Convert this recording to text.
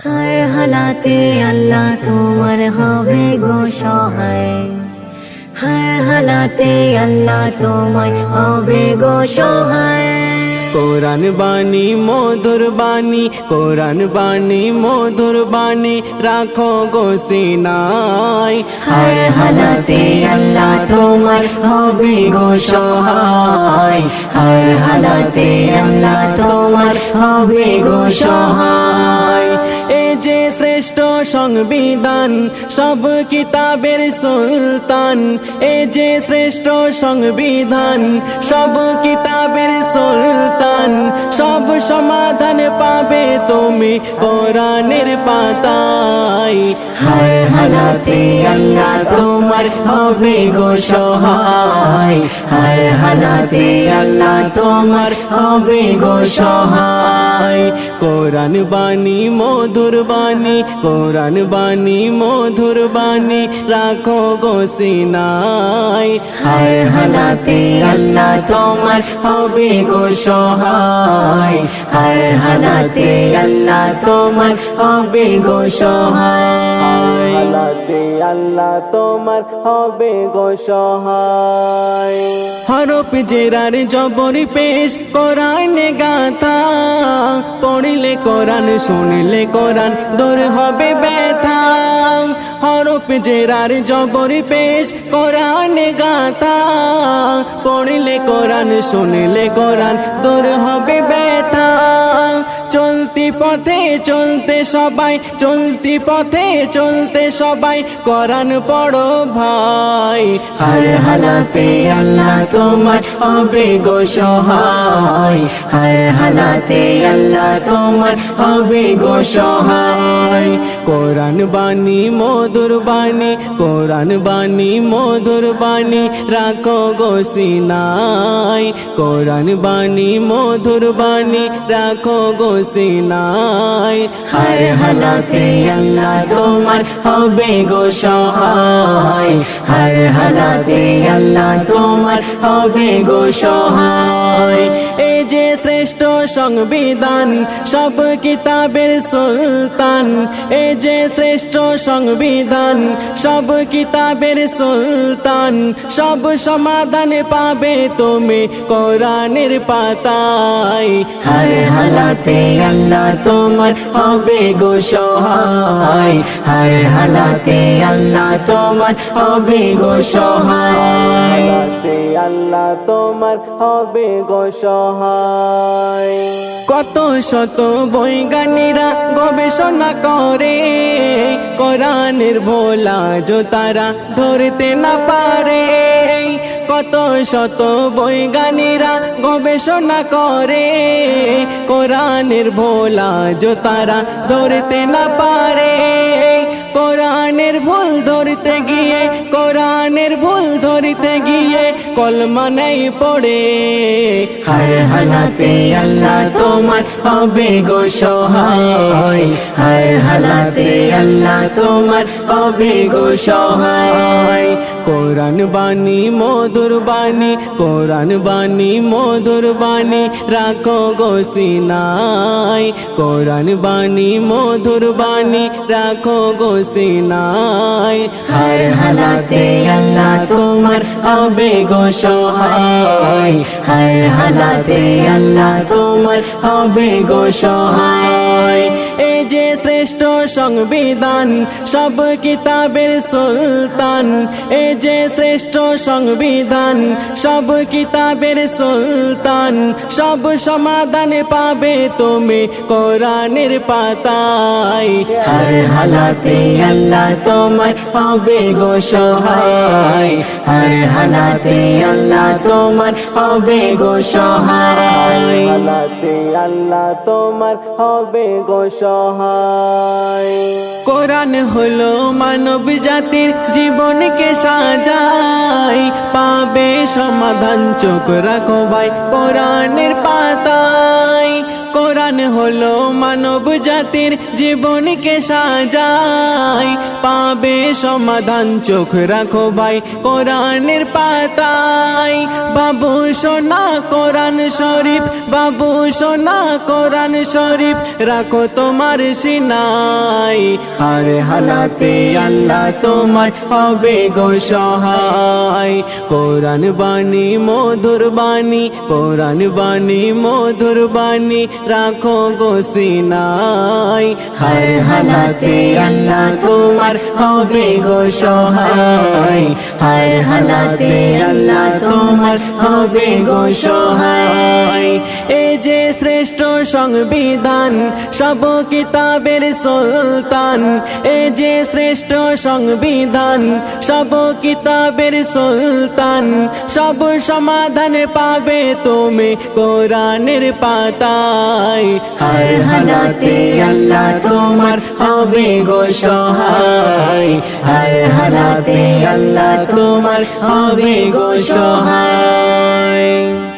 হার হালাতে আল্লাহ তোমার হবে গো সহায় হার হালাতে আল্লাহ তোমার হবে গো সহায় কোরআন বাণী মধুর বাণী কোরআন বাণী মধুর বাণী রাখো গো সিনাই। হার হালাতে আল্লাহ তোমার হবে গো সহায়। হার হালাতে আল্লাহ তোমার হবে গো সহায়। এ যে শ্রেষ্ঠ সংবিধান সব কিতাবের সুলতান। এ যে শ্রেষ্ঠ সংবিধান সব কিতাবের সুলতান। সব সমাধান পাবে তুমি কোরআনের পাতায়। হার হালাতে আল্লাহ তোমার হবে গো সহায়। হার হালাতে আল্লাহ তোমার হবে গো সহায়। কোরআন বাণী মধুর বাণী কোরআন বাণী, মধুর বাণী রাখো গো সিনাই। হার হালাতে আল্লাহ তোমার হবে গো সহায়। হার হালাতে আল্লাহ তোমার হবে গো সহায়। হালাতে আল্লাহ তোমার হবে গো সহায়। হরফ জেরার জবর পেশ কোরআন গাথা। পড়িলে কোরআন, শুনলে কোরআন, দূর হবে ব্যথা। হরফ জেরার জবর পেশ কোরআন গাথা। পড়িলে কোরআন, শুনলে কোরআন, দূর হবে ব্যথা। চলতি পথে চলতে সবাই চলতি পথে চলতে সবাই কোরআন পড়ো ভাই। হার হালাতে আল্লাহ তোমার হবে গো সহায়। হার হালাতে আল্লাহ তোমার হবে গো সহায়। কোরআন বাণী মধুর বাণী কোরআন বাণী মধুর বাণী রাখো গো সিনাই। কোরআন বাণী মধুর বাণী রাখো গো সিনাই। হার হালাতে আল্লাহ, তোমার হবে গো সহায়। হার হালাতে আল্লাহ, তোমার হবে গো সহায়। এই যে শ্রেষ্ঠ সংবিধান, সব কিতাবের সুলতান। এই যে শ্রেষ্ঠ সংবিধান, সব কিতাবের সুলতান। সব সমাধান পাবে তুমি কোরআনের পাতায়। হার হালাতে আল্লাহ তোমার হবে গো সহায়। হার হালাতে আল্লাহ তোমার হবে গো সহায়। আল্লাহ তোমার হবে গো সহায়। কত শত বৈজ্ঞানীরা গবেষণা করে কোরআনের ভোলা যো তারা ধরতে না পারে। কত শত বৈজ্ঞানীরা গবেষণা করে। কোরআনের ভোলা যো তারা ধরতে না পারে। কোরআনের ভুল ধরতে গিয়ে, কোরআনের ভুল ধরতে গিয়ে কলমা নেই পড়ে। হার হালাতে আল্লাহ তোমার হবে গো সহায়। হার হালাতে আল্লাহ তোমার হবে গো সহায়। কোরআন বাণী, মধুর বাণী, কোরআন বাণী, মধুর বাণী, রাখো গো সিনাই। কোরআন বাণী, মধুর বাণী, রাখো গো সিনাই। হার হালাতে আল্লাহ তোমার হবে গো সহায়। হার হালাতে আল্লাহ তোমার হবে গো এই যে শ্রেষ্ঠ সংবিধান, সব কিতাবের সুলতান। এই যে শ্রেষ্ঠ সংবিধান, সব কিতাবের সুলতান। সব সমাধান পাবে তুমি কোরআনের পাতায়। হার হালাতে আল্লাহ তোমার হবে গো সহায়। হার হালাতে আল্লাহ তোমার হবে গো সহায়। আল্লাহ তোমার হবে গো সহায়। কোরআন হলো মানব জাতির জীবনকে সাজাই পাবে সমাধান, চোখ রাখো ভাই, কোরআনের পাতায়। কোরআন হলো মানব জাতির জীবনকে সাজায়। পাবে সমাধান চোখ রাখো ভাই, কোরআনের পাতায়। বাবু সোনা, কোরআন শরীফ, বাবু সোনা, কোরআন শরীফ, রাখো তোমার সিনাই। আর হালাতে আল্লাহ তোমার হবে গো সহায়। কোরআন বাণী, মধুর বাণী, কোরআন বাণী, মধুর বাণী রাখো গো সিনাই হর হালাতে আল্লাহ তোমার হবে গো সহায় হর হালাতে আল্লাহ তোমার হবে গো সহায় এ যে শ্রেষ্ঠ সংবিধান সব কিতাবের সুলতান এ যে শ্রেষ্ঠ সংবিধান সব কিতাবের সুলতান সব সমাধান পাবে তুমি কোরআনের পাতায় হর হালাতে আল্লাহ তোমার হবে গো সহায়। হর হালাতে আল্লাহ তোমার হবে গো সহায়।